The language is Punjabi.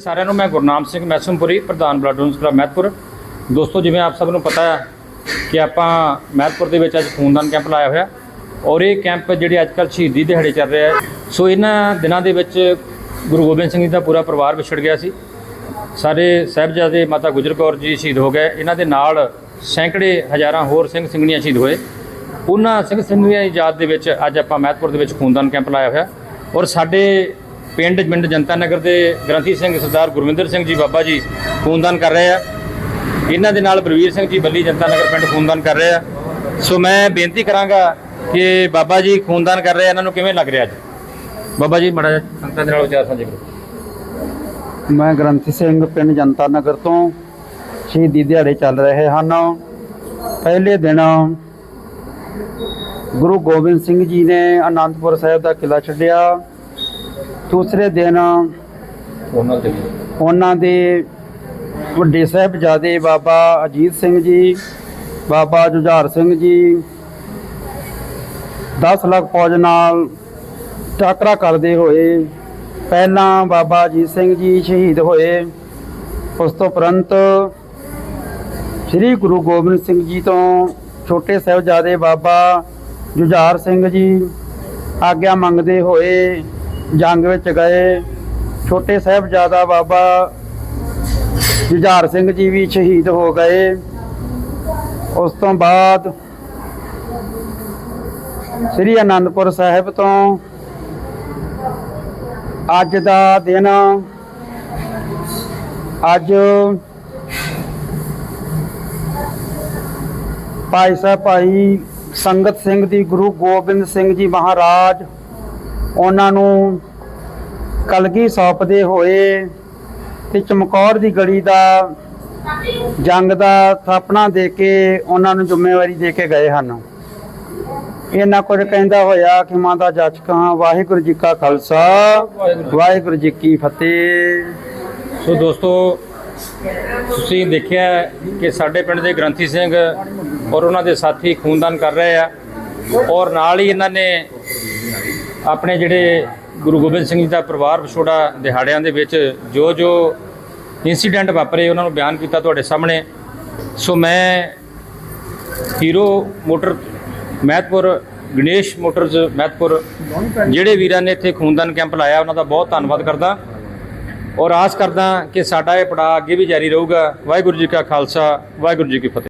ਸਾਰਿਆਂ ਨੂੰ ਮੈਂ ਗੁਰਨਾਮ ਸਿੰਘ ਮੈਸਮਪੁਰੀ, ਪ੍ਰਧਾਨ ਬਲੱਡ ਡੋਨਰਸ ਕਲੱਬ ਮਹਿਤਪੁਰ। ਦੋਸਤੋ, ਜਿਵੇਂ ਆਪ ਸਭ ਨੂੰ ਪਤਾ ਹੈ ਕਿ ਆਪਾਂ ਮਹਿਤਪੁਰ ਦੇ ਵਿੱਚ ਅੱਜ ਖੂਨਦਾਨ ਕੈਂਪ ਲਾਇਆ ਹੋਇਆ ਔਰ ਇਹ ਕੈਂਪ ਜਿਹੜੇ ਅੱਜ ਕੱਲ੍ਹ ਸ਼ਹੀਦੀ ਦਿਹਾੜੇ ਚੱਲ ਰਿਹਾ ਸੋ ਇਹਨਾਂ ਦਿਨਾਂ ਦੇ ਵਿੱਚ ਗੁਰੂ ਗੋਬਿੰਦ ਸਿੰਘ ਜੀ ਦਾ ਪੂਰਾ ਪਰਿਵਾਰ ਵਿਛੜ ਗਿਆ ਸੀ। ਸਾਰੇ ਸਾਹਿਬਜ਼ਾਦੇ ਮਾਤਾ ਗੁਜਰ ਕੌਰ ਜੀ ਸ਼ਹੀਦ ਹੋ ਗਏ। ਇਹਨਾਂ ਦੇ ਨਾਲ ਸੈਂਕੜੇ ਹਜ਼ਾਰਾਂ ਹੋਰ ਸਿੰਘ ਸਿੰਘਣੀਆਂ ਸ਼ਹੀਦ ਹੋਏ। ਉਹਨਾਂ ਸਿੰਘ ਸਿੰਘਣੀਆਂ ਦੀ ਯਾਦ ਦੇ ਵਿੱਚ ਅੱਜ ਆਪਾਂ ਮਹਿਤਪੁਰ ਦੇ ਵਿੱਚ ਖੂਨਦਾਨ ਕੈਂਪ ਲਾਇਆ ਹੋਇਆ ਔਰ ਸਾਡੇ ਪਿੰਡ ਪਿੰਡ ਜਨਤਾ ਨਗਰ ਦੇ ਗ੍ਰੰਥੀ ਸਿੰਘ ਸਰਦਾਰ ਗੁਰਵਿੰਦਰ ਸਿੰਘ ਜੀ ਬਾਬਾ ਜੀ ਖੂਨਦਾਨ ਕਰ ਰਹੇ ਆ। ਇਹਨਾਂ ਦੇ ਨਾਲ ਬਲਵੀਰ ਸਿੰਘ ਜੀ ਬੱਲੀ ਜਨਤਾ ਨਗਰ ਪਿੰਡ ਖੂਨਦਾਨ ਕਰ ਰਹੇ ਆ। ਸੋ ਮੈਂ ਬੇਨਤੀ ਕਰਾਂਗਾ ਕਿ ਬਾਬਾ ਜੀ ਖੂਨਦਾਨ ਕਰ ਰਹੇ ਇਹਨਾਂ ਨੂੰ ਕਿਵੇਂ ਲੱਗ ਰਿਹਾ ਅੱਜ? ਬਾਬਾ ਜੀ, ਮੜਾ ਸੰਤਾਂ ਦੇ ਨਾਲ ਵਿਚਾਰ ਸਾਂਝੇ ਕਰੋ। ਮੈਂ ਗ੍ਰੰਥੀ ਸਿੰਘ ਪਿੰਡ ਜਨਤਾ ਨਗਰ ਤੋਂ ਸ਼ਹੀਦੀ ਦਿਹਾੜੇ ਚੱਲ ਰਹੇ ਹਨ। ਪਹਿਲੇ ਦਿਨ ਗੁਰੂ ਗੋਬਿੰਦ ਸਿੰਘ ਜੀ ਨੇ ਅਨੰਦਪੁਰ ਸਾਹਿਬ ਦਾ ਕਿਲਾ ਛੱਡਿਆ। ਦੂਸਰੇ ਦਿਨ ਉਹਨਾਂ ਦੇ ਉਹਨਾਂ ਦੇ ਵੱਡੇ ਸਾਹਿਬਜ਼ਾਦੇ ਬਾਬਾ ਅਜੀਤ ਸਿੰਘ ਜੀ ਬਾਬਾ ਜੁਝਾਰ ਸਿੰਘ ਜੀ 10 ਲੱਖ ਫੌਜ ਨਾਲ ਟਾਕਰਾ ਕਰਦੇ ਹੋਏ ਪਹਿਲਾਂ ਬਾਬਾ ਅਜੀਤ ਸਿੰਘ ਜੀ ਸ਼ਹੀਦ ਹੋਏ। ਉਸ ਤੋਂ ਉਪਰੰਤ ਸ੍ਰੀ ਗੁਰੂ ਗੋਬਿੰਦ ਸਿੰਘ ਜੀ ਤੋਂ ਛੋਟੇ ਸਾਹਿਬਜ਼ਾਦੇ ਬਾਬਾ ਜੁਝਾਰ ਸਿੰਘ ਜੀ ਆਗਿਆ ਮੰਗਦੇ ਹੋਏ ਜੰਗ ਵਿੱਚ ਗਏ। ਛੋਟੇ ਸਾਹਿਬਜ਼ਾਦਾ ਬਾਬਾ ਜੁਝਾਰ ਸਿੰਘ ਜੀ ਵੀ ਸ਼ਹੀਦ ਹੋ ਗਏ। ਉਸ ਤੋਂ ਬਾਅਦ ਸ੍ਰੀ ਅਨੰਦਪੁਰ ਸਾਹਿਬ ਤੋਂ ਅੱਜ ਦਾ ਦਿਨ ਅੱਜ ਭਾਈ ਸਾਹਿਬ ਭਾਈ ਸੰਗਤ ਸਿੰਘ ਦੀ ਗੁਰੂ ਗੋਬਿੰਦ ਸਿੰਘ ਜੀ ਮਹਾਰਾਜ ਉਹਨਾਂ ਨੂੰ ਕਲਗੀ ਸੌਂਪਦੇ ਹੋਏ ਤੇ ਚਮਕੌਰ ਦੀ ਗੜੀ ਦਾ ਜੰਗ ਦਾ ਥਾਪਣਾ ਦੇ ਕੇ ਉਹਨਾਂ ਨੂੰ ਜ਼ਿੰਮੇਵਾਰੀ ਦੇ ਕੇ ਗਏ ਹਨ। ਇਹਨਾਂ ਕੁਝ ਕਹਿੰਦਾ ਹੋਇਆ ਕਿ ਮਾਂ ਦਾ ਜੱਜ ਕਹਾਂ ਵਾਹਿਗੁਰੂ ਜੀ ਕਾ ਖਾਲਸਾ, ਵਾਹਿਗੁਰੂ ਜੀ ਕੀ ਫਤਿਹ। ਸੋ ਦੋਸਤੋ, ਤੁਸੀਂ ਦੇਖਿਆ ਕਿ ਸਾਡੇ ਪਿੰਡ ਦੇ ਗ੍ਰੰਥੀ ਸਿੰਘ ਔਰ ਉਹਨਾਂ ਦੇ ਸਾਥੀ ਖੂਨਦਾਨ ਕਰ ਰਹੇ ਆ ਔਰ ਨਾਲ ਹੀ ਇਹਨਾਂ ਨੇ ਆਪਣੇ ਜਿਹੜੇ ਗੁਰੂ ਗੋਬਿੰਦ ਸਿੰਘ ਜੀ ਦਾ ਪਰਿਵਾਰ ਵਿਛੋੜਾ ਦਿਹਾੜਿਆਂ ਦੇ ਵਿੱਚ ਜੋ ਜੋ ਇਨਸੀਡੈਂਟ ਵਾਪਰੇ, ਉਹਨਾਂ ਨੂੰ ਬਿਆਨ ਕੀਤਾ ਤੁਹਾਡੇ ਸਾਹਮਣੇ। ਸੋ ਮੈਂ hero motor, Mehatpur, Ganesh motors Mehatpur, ਜਿਹੜੇ ਵੀਰਾਂ ਨੇ ਇੱਥੇ ਖੂਨਦਾਨ ਕੈਂਪ ਲਾਇਆ, ਉਹਨਾਂ ਦਾ ਬਹੁਤ ਧੰਨਵਾਦ ਕਰਦਾ। ਔਰ ਆਸ ਕਰਦਾ ਕਿ ਸਾਡਾ ਇਹ ਪੜਾਅ ਅੱਗੇ ਵੀ ਜਾਰੀ ਰਹੂਗਾ। ਵਾਹਿਗੁਰੂ ਜੀ ਕਾ ਖਾਲਸਾ, ਵਾਹਿਗੁਰੂ ਜੀ ਕੀ ਫਤਿਹ।